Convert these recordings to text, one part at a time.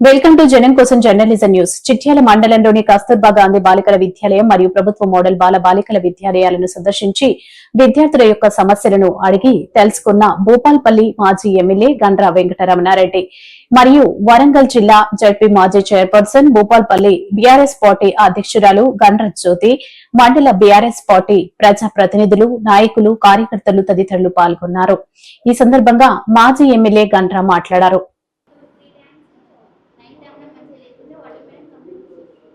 Welcome to జనం కోసం journalism news. Chityal మండలంలోని కస్తూర్బా గాంధీ బాలికల విద్యాలయం మరియు ప్రభుత్వ మోడల్ బాల బాలికల విద్యాలయాలను సందర్శించి విద్యార్థుల యొక్క సమస్యలను అడిగి తెలుసుకున్న భూపాల్పల్లి మాజీ ఎమ్మెల్యే గండ్రా వెంకటరమణారెడ్డి మరియు వరంగల్ జిల్లా జడ్పీ మాజీ చైర్పర్సన్ భూపాల్పల్లి బీఆర్ఎస్ పార్టీ అధ్యక్షురాలు గండ్ర జ్యోతి మండల బీఆర్ఎస్ పార్టీ ప్రజా ప్రతినిధులు నాయకులు కార్యకర్తలు తదితరులు పాల్గొన్నారు. ఈ సందర్భంగా మాజీ ఎమ్మెల్యే గండ్రా మాట్లాడారు నైట్ టైంలో మంచిగా లేకుండా వాటర్ మేడం కంప్లీట్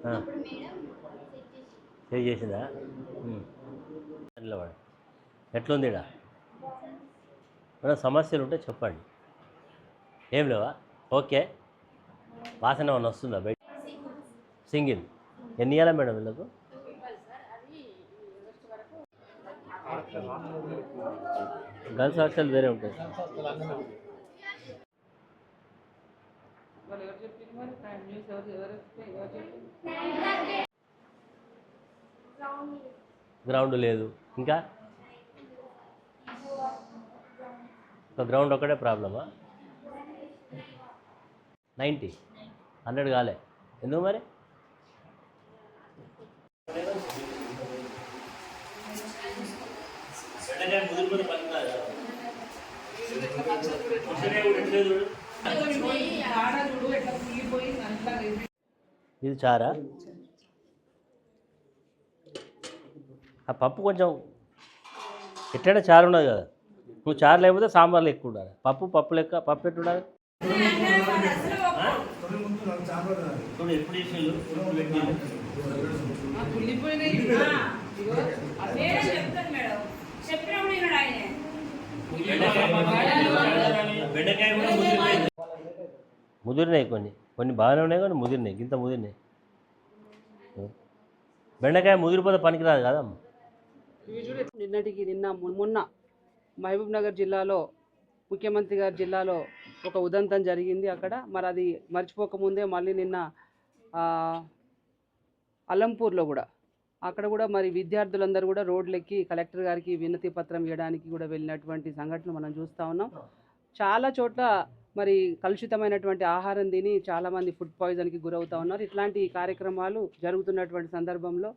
ఆ. అప్పుడు మేడం సెట్ చేసి సేవ్ చేసిందా? నిలబడి ఎట్లుంది ఇడ ఏమైనా సమస్యలు ఉంటే చెప్పండి. ఏం లేవా? ఓకే. వాసన ఏమైనా వస్తుందా బయట? సింగిల్. ఎన్ని ఇవ్వాలా మేడం వీళ్ళకు? గర్ల్స్ హాస్టల్ వేరే ఉంటాయి వాళ్ళు ఎవరు చెప్పింది మరి? న్యూస్ ఎవరు ఎవరు ఎవరు చెప్పింది గ్రౌండ్ లేదు. ఇంకా? ఒక గ్రౌండ్ ఒకటే ప్రాబ్లమా? నైంటీ. హండ్రెడ్ కాలే. ఎందుకు మరి? ఇది చారా? ఆ పప్పు కొంచెం ఎట్లయినా చారు ఉండదు కదా. నువ్వు చారు లేకపోతే సాంబార్లు ఎక్కువ ఉండాలి. పప్పు పప్పు లెక్క పప్పు ఎట్టు ఉండాలి? ముదిరినాయి కొన్ని. కొన్ని బాగానే ఉన్నాయి కానీ ముదిరినాయి ఇంత ముదిరినాయి బెండకాయ ముదిరిపోతే పనికిరాదు కదమ్మా. నిన్నటికి నిన్న మొన్న మహబూబ్ నగర్ జిల్లాలో ముఖ్యమంత్రి గారి జిల్లాలో ఒక ఉదంతం జరిగింది అక్కడ. మరి అది మర్చిపోకముందే మళ్ళీ నిన్న అలంపూర్లో కూడా అక్కడ కూడా మరి విద్యార్థులందరూ కూడా రోడ్లెక్కి కలెక్టర్ గారికి వినతి పత్రం ఇవ్వడానికి కూడా వెళ్ళినటువంటి సంఘటనలు మనం చూస్తూ ఉన్నాం. చాలా చోట్ల మరి కలుషితమైనటువంటి ఆహారం తిని చాలామంది ఫుడ్ పాయిజన్కి గురవుతూ ఉన్నారు. ఇట్లాంటి కార్యక్రమాలు జరుగుతున్నటువంటి సందర్భంలో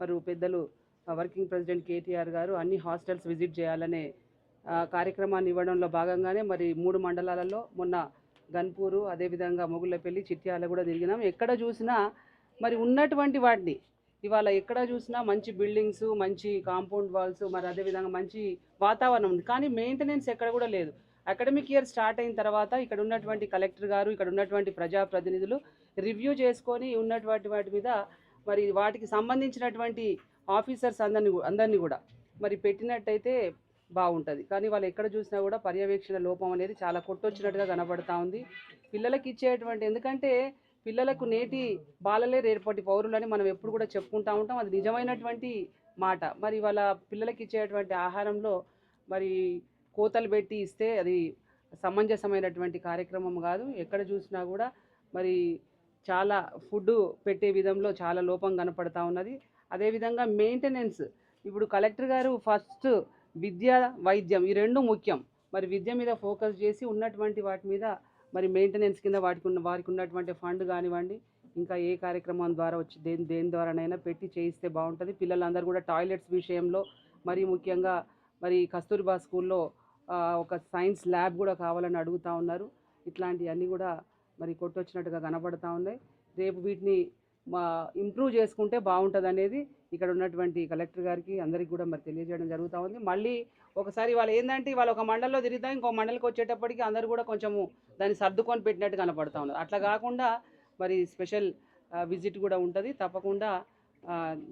మరి పెద్దలు వర్కింగ్ ప్రెసిడెంట్ కేటీఆర్ గారు అన్ని హాస్టల్స్ విజిట్ చేయాలనే కార్యక్రమాన్ని ఇవ్వడంలో భాగంగానే మరి మూడు మండలాలలో మొన్న గన్పూరు అదేవిధంగా మొగుళ్ళపల్లి చిట్యాల కూడా తిరిగినాం. ఎక్కడ చూసినా మరి ఉన్నటువంటి వాటిని ఇవాళ ఎక్కడ చూసినా మంచి బిల్డింగ్స్ మంచి కాంపౌండ్ వాల్స్ మరి అదేవిధంగా మంచి వాతావరణం ఉంది. కానీ మెయింటెనెన్స్ ఎక్కడ కూడా లేదు. అకాడమిక్ ఇయర్ స్టార్ట్ అయిన తర్వాత ఇక్కడ ఉన్నటువంటి కలెక్టర్ గారు ఇక్కడ ఉన్నటువంటి ప్రజాప్రతినిధులు రివ్యూ చేసుకొని ఉన్నటువంటి వాటి మీద మరి వాటికి సంబంధించినటువంటి ఆఫీసర్స్ అందరిని అందరినీ కూడా. మరి పెట్టినట్టయితే బాగుంటుంది. కానీ వాళ్ళు ఎక్కడ చూసినా కూడా పర్యవేక్షణ లోపం అనేది చాలా కొట్టొచ్చినట్టుగా కనబడతా ఉంది. పిల్లలకి ఇచ్చేటువంటి ఎందుకంటే పిల్లలకు నేటి బాలలే రేపటి పౌరులని మనం ఎప్పుడు కూడా చెప్పుకుంటూ ఉంటాం. అది నిజమైనటువంటి మాట. మరి వాళ్ళ పిల్లలకి ఇచ్చేటువంటి ఆహారంలో మరి కోతలు పెట్టి ఇస్తే అది సమంజసమైనటువంటి కార్యక్రమం కాదు. ఎక్కడ చూసినా కూడా మరి చాలా ఫుడ్ పెట్టే విధంలో చాలా లోపం కనపడతా ఉన్నది. అదేవిధంగా మెయింటెనెన్స్ ఇప్పుడు కలెక్టర్ గారు ఫస్ట్ విద్య వైద్యం ఈ రెండు ముఖ్యం. మరి విద్య మీద ఫోకస్ చేసి ఉన్నటువంటి వాటి మీద మరి మెయింటెనెన్స్ కింద వాటికి ఉన్న వారికి ఉన్నటువంటి ఫండ్ కానివ్వండి ఇంకా ఏ కార్యక్రమం ద్వారా వచ్చి దేని దేని ద్వారానైనా పెట్టి చేయిస్తే బాగుంటుంది. పిల్లలందరూ కూడా టాయిలెట్స్ విషయంలో మరి ముఖ్యంగా మరి కస్తూర్బా స్కూల్లో ఒక సైన్స్ ల్యాబ్ కూడా కావాలని అడుగుతూ ఉన్నారు. ఇట్లాంటివన్నీ కూడా మరి కొట్టొచ్చినట్టుగా కనబడతా ఉన్నాయి రేపు వీటిని మా ఇంప్రూవ్ చేసుకుంటే బాగుంటుంది అనేది ఇక్కడ ఉన్నటువంటి కలెక్టర్ గారికి అందరికీ కూడా మరి తెలియజేయడం జరుగుతూ ఉంది. మళ్ళీ ఒకసారి వాళ్ళు ఏంటంటే వాళ్ళు ఒక మండల్లో తిరుగుతాం ఇంకో మండలికి వచ్చేటప్పటికి అందరూ కూడా కొంచెము దాన్ని సర్దుకొని పెట్టినట్టు కనపడతా ఉన్నారు అట్లా కాకుండా మరి స్పెషల్ విజిట్ కూడా ఉంటుంది. తప్పకుండా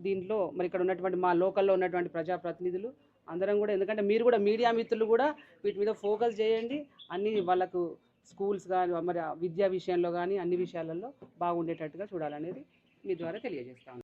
దీంట్లో మరి ఇక్కడ ఉన్నటువంటి మా లోకల్లో ఉన్నటువంటి ప్రజాప్రతినిధులు అందరం కూడా ఎందుకంటే మీరు కూడా మీడియా మిత్రులు కూడా వీటి మీద ఫోకస్ చేయండి. అన్ని వాళ్ళకు స్కూల్స్ కానీ మరి విద్యా విషయంలో కానీ అన్ని విషయాలలో బాగుండేటట్టుగా చూడాలనేది మీ ద్వారా తెలియజేస్తాను